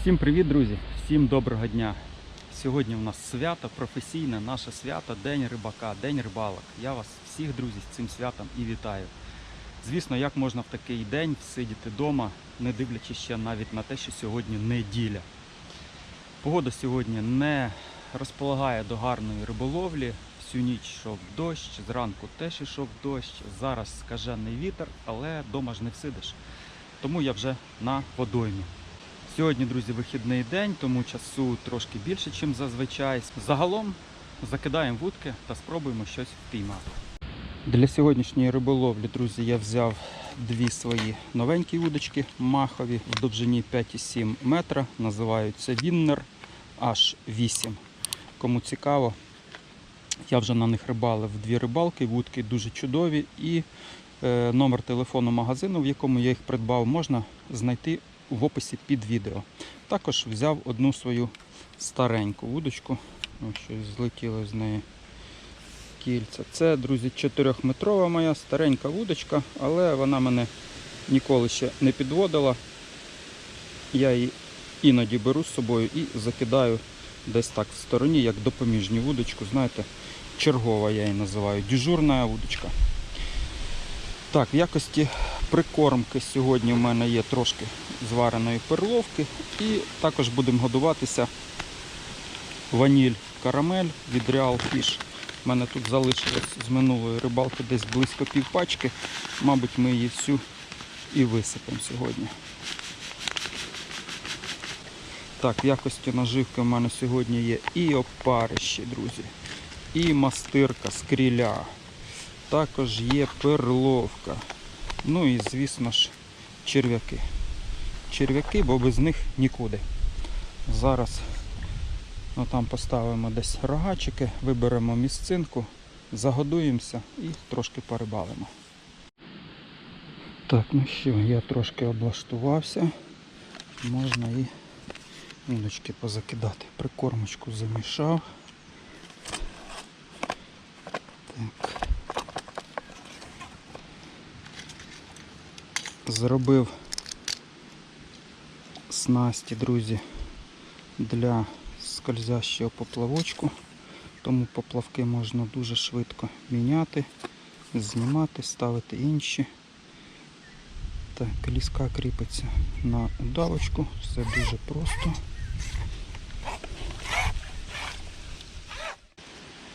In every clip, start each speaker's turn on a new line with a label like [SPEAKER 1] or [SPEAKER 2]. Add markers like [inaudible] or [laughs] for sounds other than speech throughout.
[SPEAKER 1] Всім привіт, друзі! Всім доброго дня! Сьогодні у нас свято професійне, наше свято День рибака, День рибалок. Я вас всіх, друзі, з цим святом і вітаю. Звісно, як можна в такий день сидіти вдома, не дивлячись ще навіть на те, що сьогодні неділя. Погода сьогодні не розполагає до гарної риболовлі. Всю ніч йшов дощ, зранку теж йшов дощ. Зараз скажений вітер, але вдома ж не всидиш. Тому я вже на водоймі. Сьогодні, друзі, вихідний день, тому часу трошки більше, ніж зазвичай. Загалом закидаємо вудки та спробуємо щось впіймати. Для сьогоднішньої риболовлі, друзі, я взяв дві свої новенькі вудочки махові в довжині 5,7 метра. Називаються Віннер H8. Кому цікаво, я вже на них рибалив дві рибалки, вудки дуже чудові. І е, номер телефону магазину, в якому я їх придбав, можна знайти в описі під відео. Також взяв одну свою стареньку вудочку. Ось щось злетіло з неї кільця. Це, друзі, 4-метрова моя старенька вудочка, але вона мене ніколи ще не підводила. Я її іноді беру з собою і закидаю десь так в стороні, як допоміжню вудочку. Знаєте, чергова я її називаю, дежурна вудочка. Так, в якості прикормки сьогодні в мене є трошки звареної перловки. І також будемо годуватися ваніль карамель від Real Fish. У мене тут залишилось з минулої рибалки десь близько півпачки. Мабуть, ми її всю і висипемо сьогодні. Так, в якості наживки в мене сьогодні є і опарищі, друзі, і мастирка, скріля. Також є перловка. Ну і, звісно ж, черв'яки. Черв'яки, бо без них нікуди. Зараз ну, там поставимо десь рогачики, виберемо місцинку, загодуємося і трошки порибалимо. Так, ну що, я трошки облаштувався. Можна і удочки позакидати. Прикормочку замішав. Так. Зробив снасті, друзі, для скользящого поплавочку. Тому поплавки можна дуже швидко міняти, знімати, ставити інші. Так, ліска кріпиться на удавочку, все дуже просто.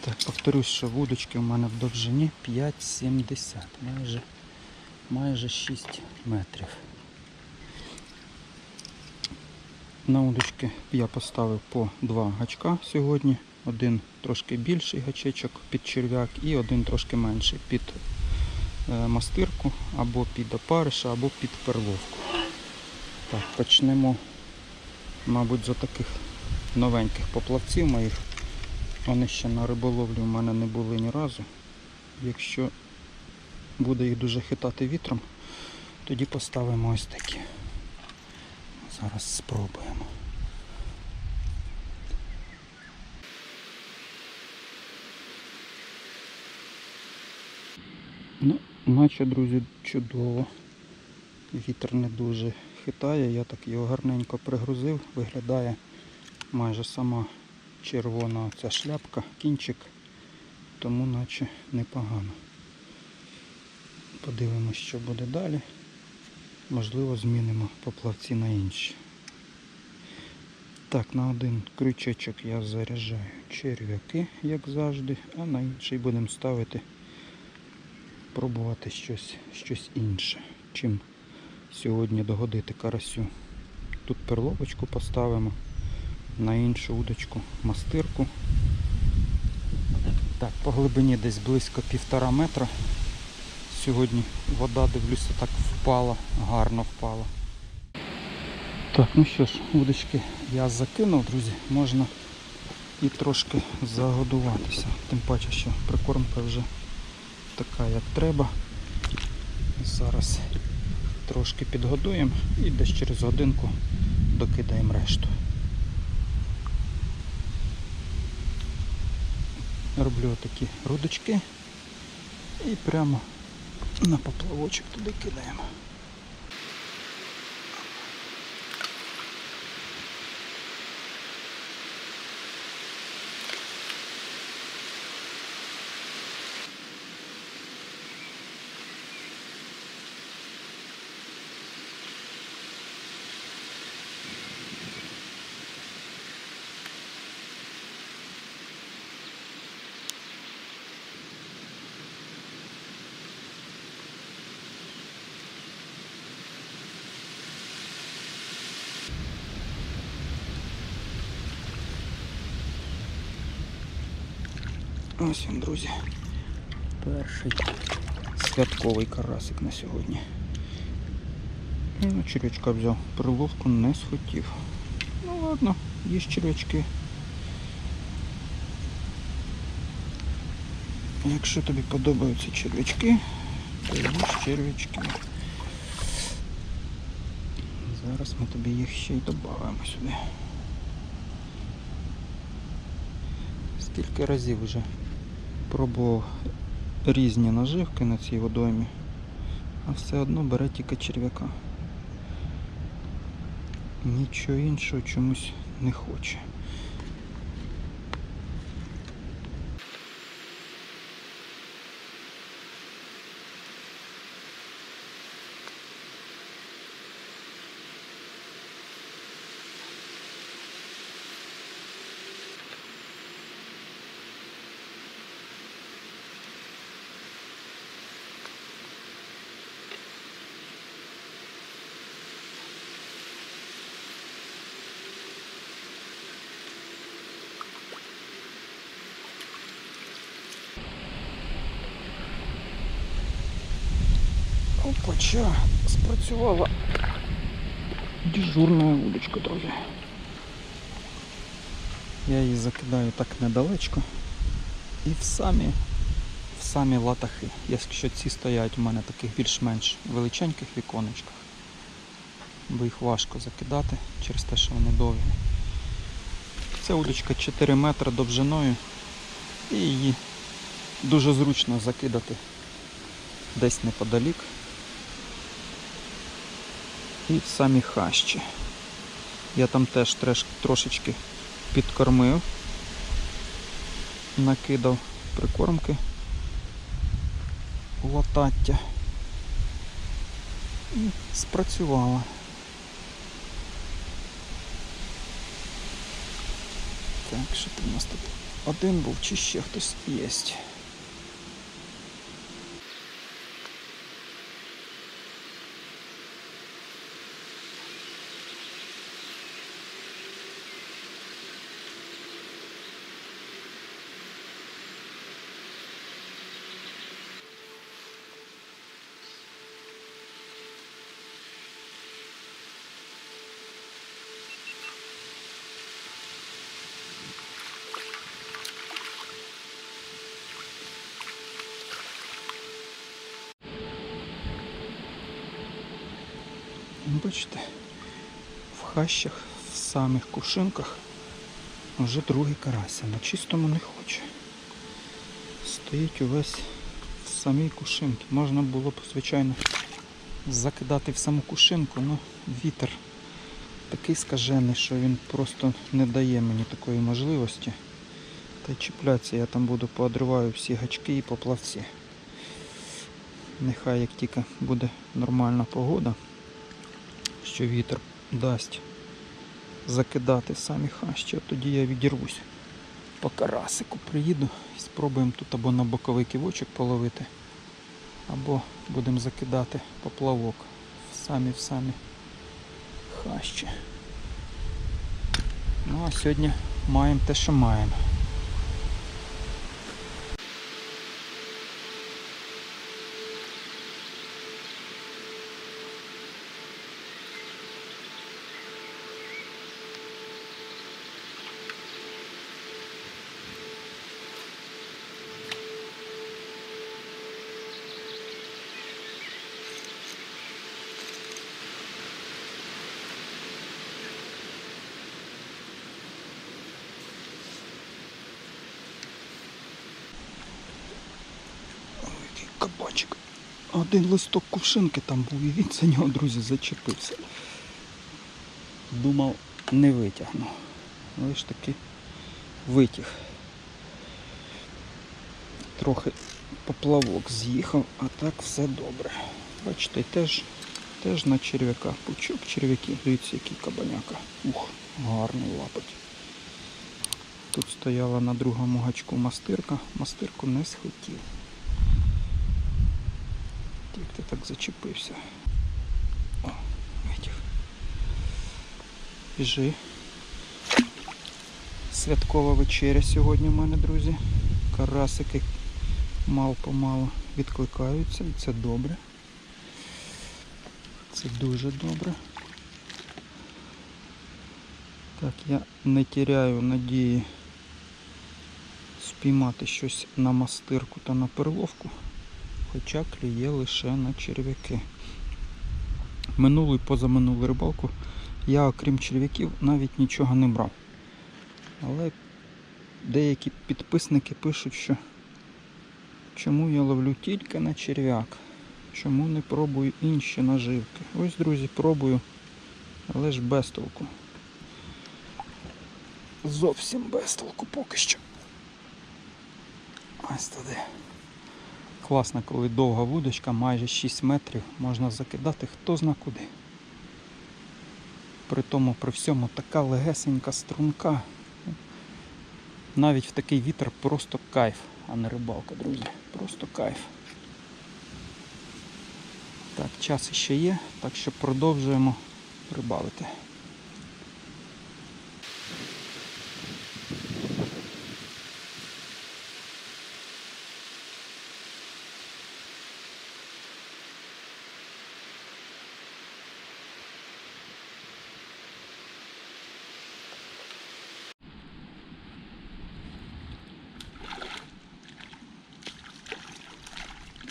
[SPEAKER 1] Так, повторюсь, що вудочки у мене в довжині 5,70, майже, майже 6 метрів. На удочки я поставив по два гачка сьогодні. Один трошки більший гачечок під черв'як і один трошки менший під е, мастирку або під опариша, або під перловку. Так, почнемо, мабуть, з таких новеньких поплавців моїх. Вони ще на риболовлі у мене не були ні разу. Якщо буде їх дуже хитати вітром, тоді поставимо ось такі. Зараз спробуємо. Ну, наче, друзі, чудово. Вітер не дуже хитає, я так його гарненько пригрузив, виглядає майже сама червона ця шляпка, кінчик, тому наче непогано. Подивимось, що буде далі. Можливо, змінимо поплавці на інші. Так, на один крючечок я заряджаю черв'яки, як завжди, а на інший будемо ставити, пробувати щось, щось інше, чим сьогодні догодити карасю. Тут перловочку поставимо, на іншу удочку мастирку. Так, по глибині десь близько півтора метра. Сьогодні вода, дивлюся, так впала, гарно впала. Так, ну що ж, удочки я закинув, друзі, можна і трошки загодуватися. Тим паче, що прикормка вже така, як треба. Зараз трошки підгодуємо і десь через годинку докидаємо решту. Роблю такі рудочки і прямо на поплавочок туди кидаємо. Ось він, друзі. Перший святковий карасик на сьогодні. Ну, червячка взяв, приловку не схотів. Ну ладно, є червячки. Якщо тобі подобаються червячки, то їж червячки. Зараз ми тобі їх ще й додамо сюди. Скільки разів вже пробував різні наживки на цій водоймі, а все одно бере тільки черв'яка. Нічого іншого чомусь не хоче. Опача, спрацювала дежурна удочка, друзі. Я її закидаю так недалечко і в самі, в самі латахи. Якщо ці стоять у мене таких більш-менш величеньких віконечках, бо їх важко закидати через те, що вони довгі. Це удочка 4 метри довжиною і її дуже зручно закидати десь неподалік і самі хащі. Я там теж трошечки підкормив, накидав прикормки латаття і спрацювала. Так, що там у нас тут? Один був чи ще хтось є. Хащах, в самих кувшинках вже другий карася. На чистому не хоче. Стоїть увесь в самій кушинці. Можна було б, звичайно, закидати в саму кушинку, але вітер такий скажений, що він просто не дає мені такої можливості. Та й чіплятися я там буду поодриваю всі гачки і поплавці. Нехай як тільки буде нормальна погода, що вітер дасть закидати самі хащі, тоді я відірвусь. По карасику приїду і спробуємо тут або на боковий ківочок половити, або будемо закидати поплавок в самі в самі хащі. Ну а сьогодні маємо те, що маємо. Один листок кувшинки там був і він за нього, друзі, зачепився. Думав, не витягну. Але ж таки витяг. Трохи поплавок з'їхав, а так все добре. Бачите, теж, теж на черв'яка. Пучок черв'яків. Дивіться, який кабаняка. Ух, гарний лапоть. Тут стояла на другому гачку мастирка. Мастирку не схотів. Ти так зачепився? О, витяг. Біжи. Святкова вечеря сьогодні в мене, друзі.
[SPEAKER 2] Карасики мал помалу відкликаються, і це добре. Це дуже добре. Так, я не тіряю надії спіймати щось на мастирку та на перловку, хоча клює лише на черв'яки. Минулу і позаминулу рибалку я, окрім черв'яків, навіть нічого не брав. Але деякі підписники пишуть, що чому я ловлю тільки на черв'як, чому не пробую інші наживки. Ось, друзі, пробую, але ж без толку. Зовсім без толку поки що. Ось туди. Класно, коли довга вудочка, майже 6 метрів, можна закидати хто зна куди. При тому, при всьому така легесенька струнка. Навіть в такий вітер просто кайф, а не рибалка, друзі. Просто кайф. Так, час ще є, так що продовжуємо рибалити.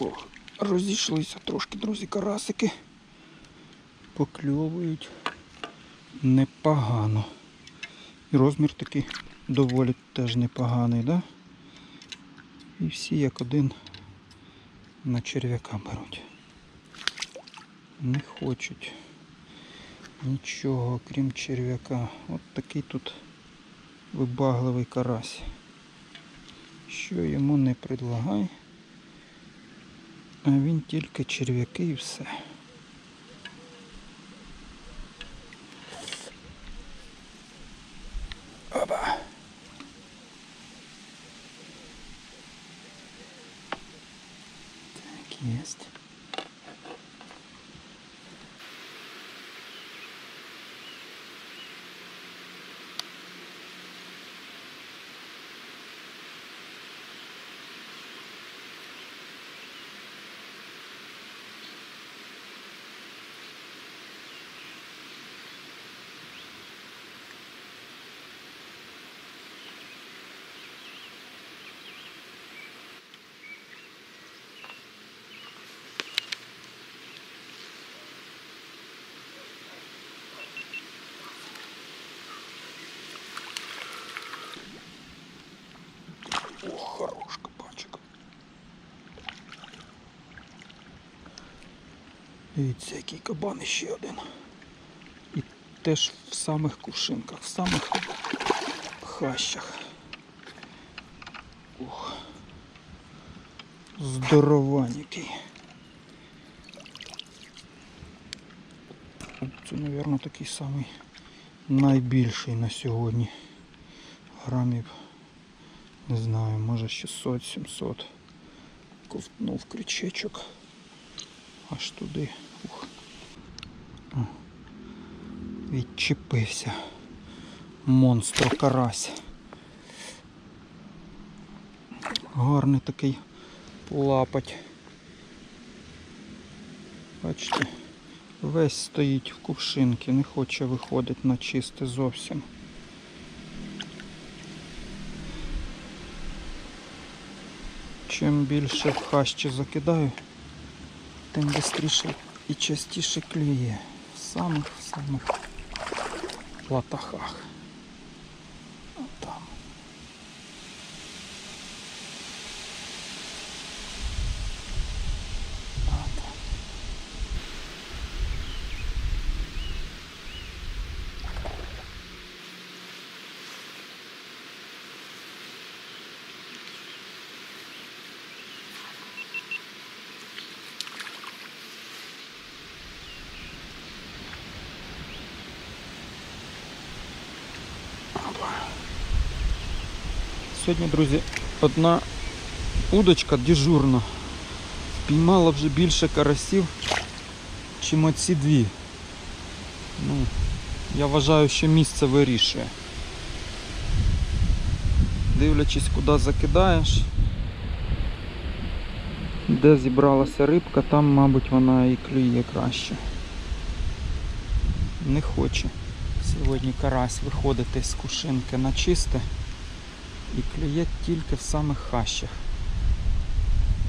[SPEAKER 2] Ох, розійшлися трошки, друзі, карасики. Покльовують непогано. І розмір такий доволі теж непоганий, да? І всі як один на черв'яка беруть. Не хочуть нічого, крім черв'яка. От такий тут вибагливий карась. Що йому не предлагай. А він тільки черв'яки і все. Дивіться, який кабан ще один. І теж в самих кувшинках, в самих хащах. Ух. Здорованький. Це, мабуть, такий самий найбільший на сьогодні. Грамів не знаю, може 600-700. Ковтнув крючечок. Аж туди. Ух. Відчепився. Монстро карась. Гарний такий лапать. Бачите, весь стоїть в кувшинці, не хоче виходити на чисте зовсім. Чим більше в хащі закидаю, тим швидше і частіше клює. В самих в Сьогодні, друзі, одна удочка дежурна впіймала вже більше карасів, чим оці дві. Ну, я вважаю, що місце вирішує. дивлячись, куди закидаєш. Де зібралася рибка, там, мабуть, вона і клює краще. Не хоче сьогодні карась виходити з кушинки на чисте і клює тільки в самих хащах.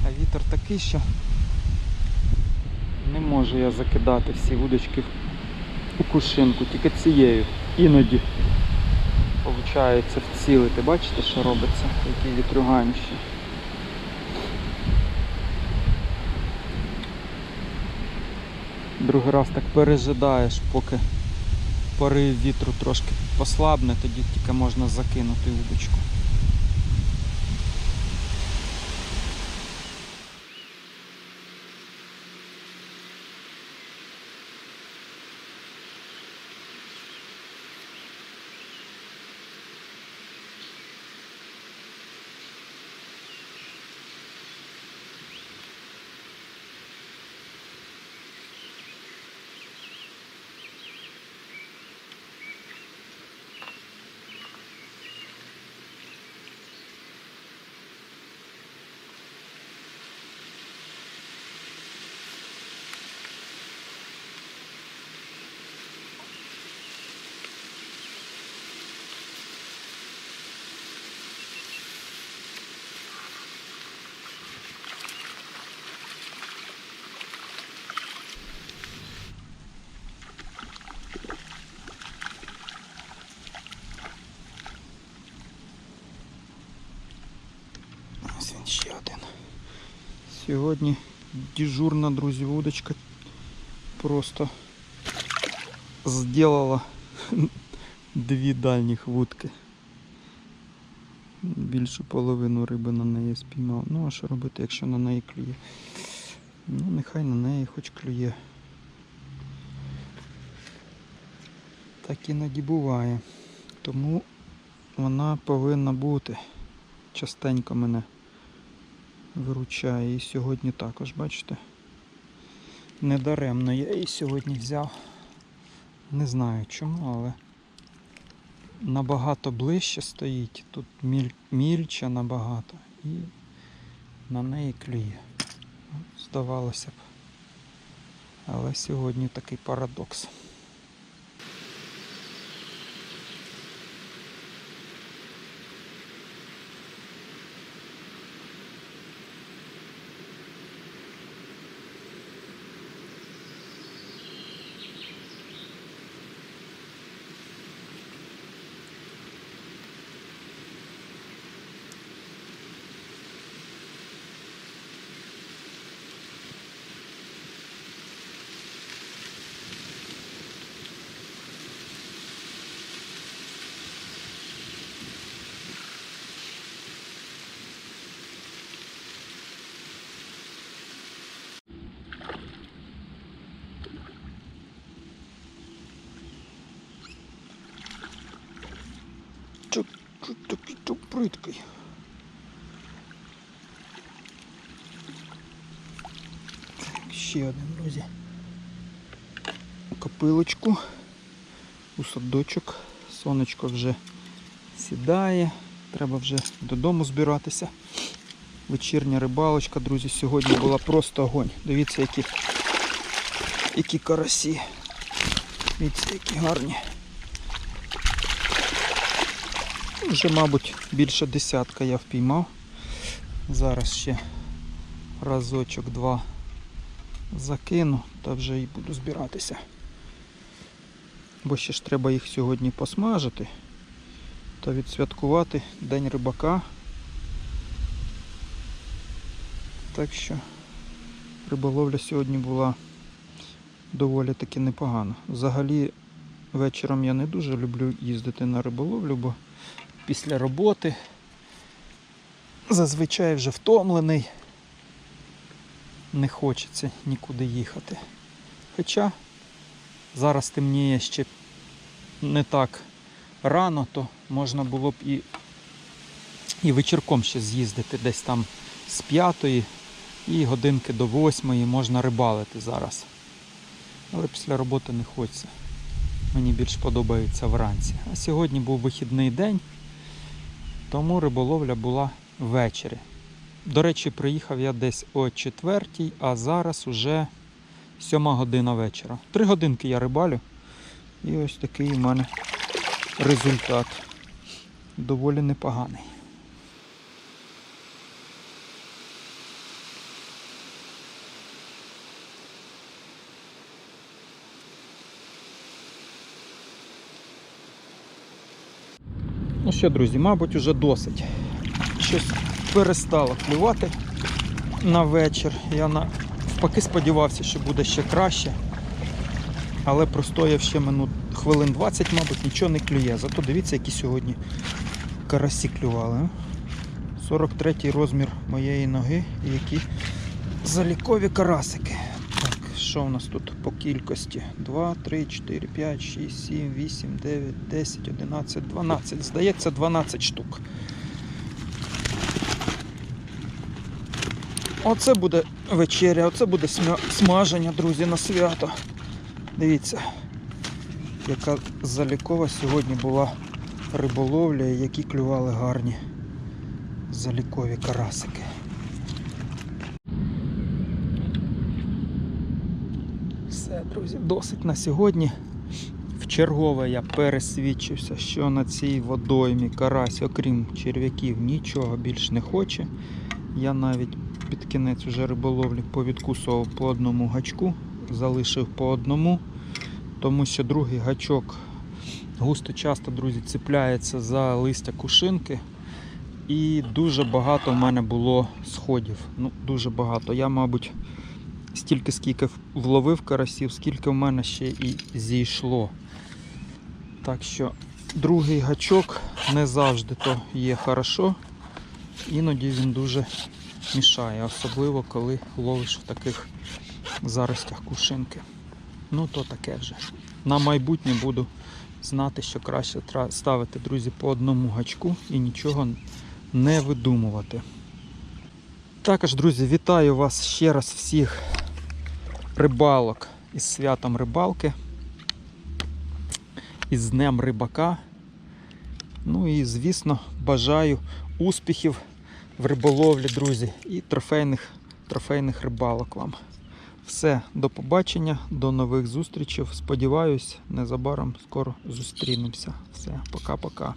[SPEAKER 2] А вітер такий, що не можу я закидати всі вудочки у кушинку, тільки цією. Іноді виходить вцілити. Бачите, що робиться? Які вітрюганіші. Другий раз так пережидаєш, поки порив вітру трошки послабне, тоді тільки можна закинути удочку. Ось він ще один. Сьогодні дежурна, друзі, вудочка просто зробила [laughs] дві дальніх вудки. Більшу половину риби на неї спіймав. Ну а що робити, якщо на неї клює? Ну, нехай на неї хоч клює. Так іноді буває. Тому вона повинна бути. Частенько мене виручає. І сьогодні також, бачите? Недаремно я її сьогодні взяв. Не знаю чому, але набагато ближче стоїть. Тут міль... мільче набагато. І на неї клює. Здавалося б. Але сьогодні такий парадокс. Чо, чо такий то приткий? Так, ще один, друзі. Копилочку. У садочок. Сонечко вже сідає. Треба вже додому збиратися. Вечірня рибалочка, друзі, сьогодні була просто огонь. Дивіться, які, які карасі. Дивіться, які гарні. Вже, мабуть, більше десятка я впіймав. Зараз ще разочок-два закину та вже і буду збиратися. Бо ще ж треба їх сьогодні посмажити та відсвяткувати День рибака. Так що риболовля сьогодні була доволі таки непогана. Взагалі вечором я не дуже люблю їздити на риболовлю, бо після роботи. Зазвичай вже втомлений. Не хочеться нікуди їхати. Хоча зараз темніє ще не так рано, то можна було б і, і вечірком ще з'їздити десь там з п'ятої і годинки до восьмої можна рибалити зараз. Але після роботи не хочеться. Мені більш подобається вранці. А сьогодні був вихідний день. Тому риболовля була ввечері. До речі, приїхав я десь о 4, а зараз уже 7 година вечора. Три годинки я рибалю. І ось такий у мене результат. Доволі непоганий. Ну що, друзі, мабуть, уже досить. Щось перестало клювати на вечір. Я навпаки сподівався, що буде ще краще. Але простояв ще минут хвилин 20, мабуть, нічого не клює. Зато дивіться, які сьогодні карасі клювали. а. 43 розмір моєї ноги і які залікові карасики. Що в нас тут по кількості? 2, 3, 4, 5, 6, 7, 8, 9, 10, 11, 12. Здається, 12 штук. Оце буде вечеря, оце буде смаження, друзі, на свято. Дивіться, яка залікова сьогодні була риболовля які клювали гарні залікові карасики. Все, друзі, досить на сьогодні. Вчергове я пересвідчився, що на цій водоймі карась, окрім черв'яків, нічого більш не хоче. Я навіть під кінець уже риболовлі повідкусував по одному гачку, залишив по одному, тому що другий гачок густо часто, друзі, цепляється за листя кушинки. І дуже багато в мене було сходів. Ну, дуже багато. Я, мабуть, стільки, скільки вловив карасів, скільки в мене ще і зійшло. Так що другий гачок не завжди то є хорошо. Іноді він дуже мішає, особливо коли ловиш в таких заростях кушинки. Ну то таке вже. На майбутнє буду знати, що краще ставити, друзі, по одному гачку і нічого не видумувати. Також, друзі, вітаю вас ще раз всіх рибалок із святом рибалки, із Днем Рибака. Ну і, звісно, бажаю успіхів в риболовлі, друзі, і трофейних, трофейних рибалок вам. Все, до побачення, до нових зустрічей. Сподіваюсь, незабаром скоро зустрінемося. Все, пока-пока.